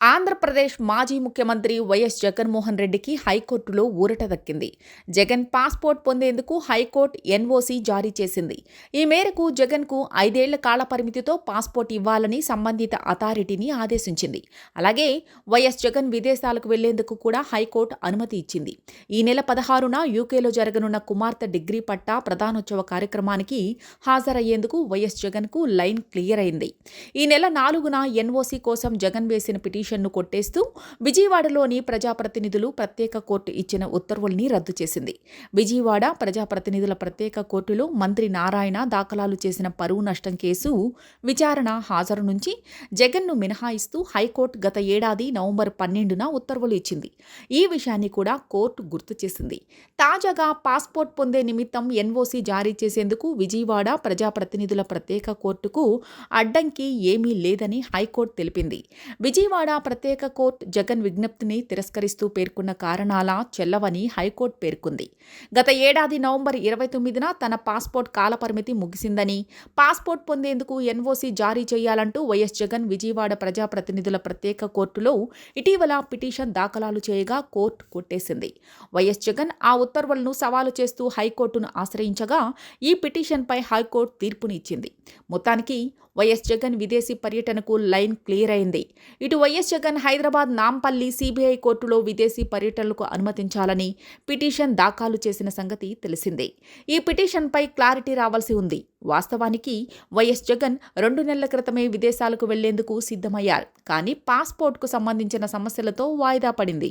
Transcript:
ఆంధ్రప్రదేశ్ మాజీ ముఖ్యమంత్రి వైఎస్ జగన్మోహన్ రెడ్డికి హైకోర్టులో ఊరట దక్కింది. జగన్ పాస్పోర్ట్ పొందేందుకు హైకోర్టు ఎన్ఓసీ జారీ చేసింది. ఈ మేరకు జగన్కు ఐదేళ్ళ కాల పరిమితితో పాస్పోర్ట్ ఇవ్వాలని సంబంధిత అథారిటీని ఆదేశించింది. అలాగే వైఎస్ జగన్ విదేశాలకు వెళ్ళేందుకు కూడా హైకోర్టు అనుమతి ఇచ్చింది. ఈ నెల పదహారున యూకేలో జరగనున్న కుమార్తె డిగ్రీ పట్టా ప్రధానోత్సవ కార్యక్రమానికి హాజరయ్యేందుకు వైఎస్ జగన్కు లైన్ క్లియర్ అయింది. ఈ నెల నాలుగున ఎన్ఓసీ కోసం జగన్ వేసిన పిటిషన్ పిటిషన్ను కొట్టేస్తూ విజయవాడలోని ప్రజాప్రతినిధులు ప్రత్యేక కోర్టు ఇచ్చిన ఉత్తర్వుల్ని రద్దు చేసింది. విజయవాడ ప్రజాప్రతినిధుల ప్రత్యేక కోర్టులో మంత్రి నారాయణ దాఖలాలు చేసిన పరువు నష్టం కేసు విచారణ హాజరు నుంచి జగన్ను మినహాయిస్తూ హైకోర్టు గత ఏడాది నవంబర్ పన్నెండున ఉత్తర్వులు ఇచ్చింది. ఈ విషయాన్ని కూడా కోర్టు గుర్తు చేసింది. తాజాగా పాస్పోర్ట్ పొందే నిమిత్తం ఎన్ఓసీ జారీ చేసేందుకు విజయవాడ ప్రజాప్రతినిధుల ప్రత్యేక కోర్టుకు అడ్డంకి ఏమీ లేదని హైకోర్టు తెలిపింది. విజయవాడ ప్రత్యేక కోర్టు జగన్ విజ్ఞప్తిని తిరస్కరిస్తూ పేర్కొన్న కారణాల చెల్లవని హైకోర్టు పేర్కొంది. గత ఏడాది నవంబర్ ఇరవై తొమ్మిదిన తన పాస్పోర్ట్ కాలపరిమితి ముగిసిందని పాస్పోర్ట్ పొందేందుకు ఎన్ఓసీ జారీ చేయాలంటూ వైఎస్ జగన్ విజయవాడ ప్రజాప్రతినిధుల ప్రత్యేక కోర్టులో ఇటీవల పిటిషన్ దాఖలాలు చేయగా కోర్టు కొట్టేసింది. వైఎస్ జగన్ ఆ ఉత్తర్వులను సవాలు చేస్తూ హైకోర్టును ఆశ్రయించగా ఈ పిటిషన్పై హైకోర్టు తీర్పునిచ్చింది. మొత్తానికి వైఎస్ జగన్ విదేశీ పర్యటనకు లైన్ క్లియర్ అయింది. ఇటు వైఎస్ జగన్ హైదరాబాద్ నాంపల్లి సిబిఐ కోర్టులో విదేశీ పర్యటనలకు అనుమతించాలని పిటిషన్ దాఖలు చేసిన సంగతి తెలిసిందే. ఈ పిటిషన్పై క్లారిటీ రావాల్సి ఉంది. వాస్తవానికి వైఎస్ జగన్ రెండు నెలల క్రితమే విదేశాలకు వెళ్ళేందుకు సిద్ధమయ్యారు. కానీ పాస్పోర్ట్కు సంబంధించిన సమస్యలతో వాయిదా పడింది.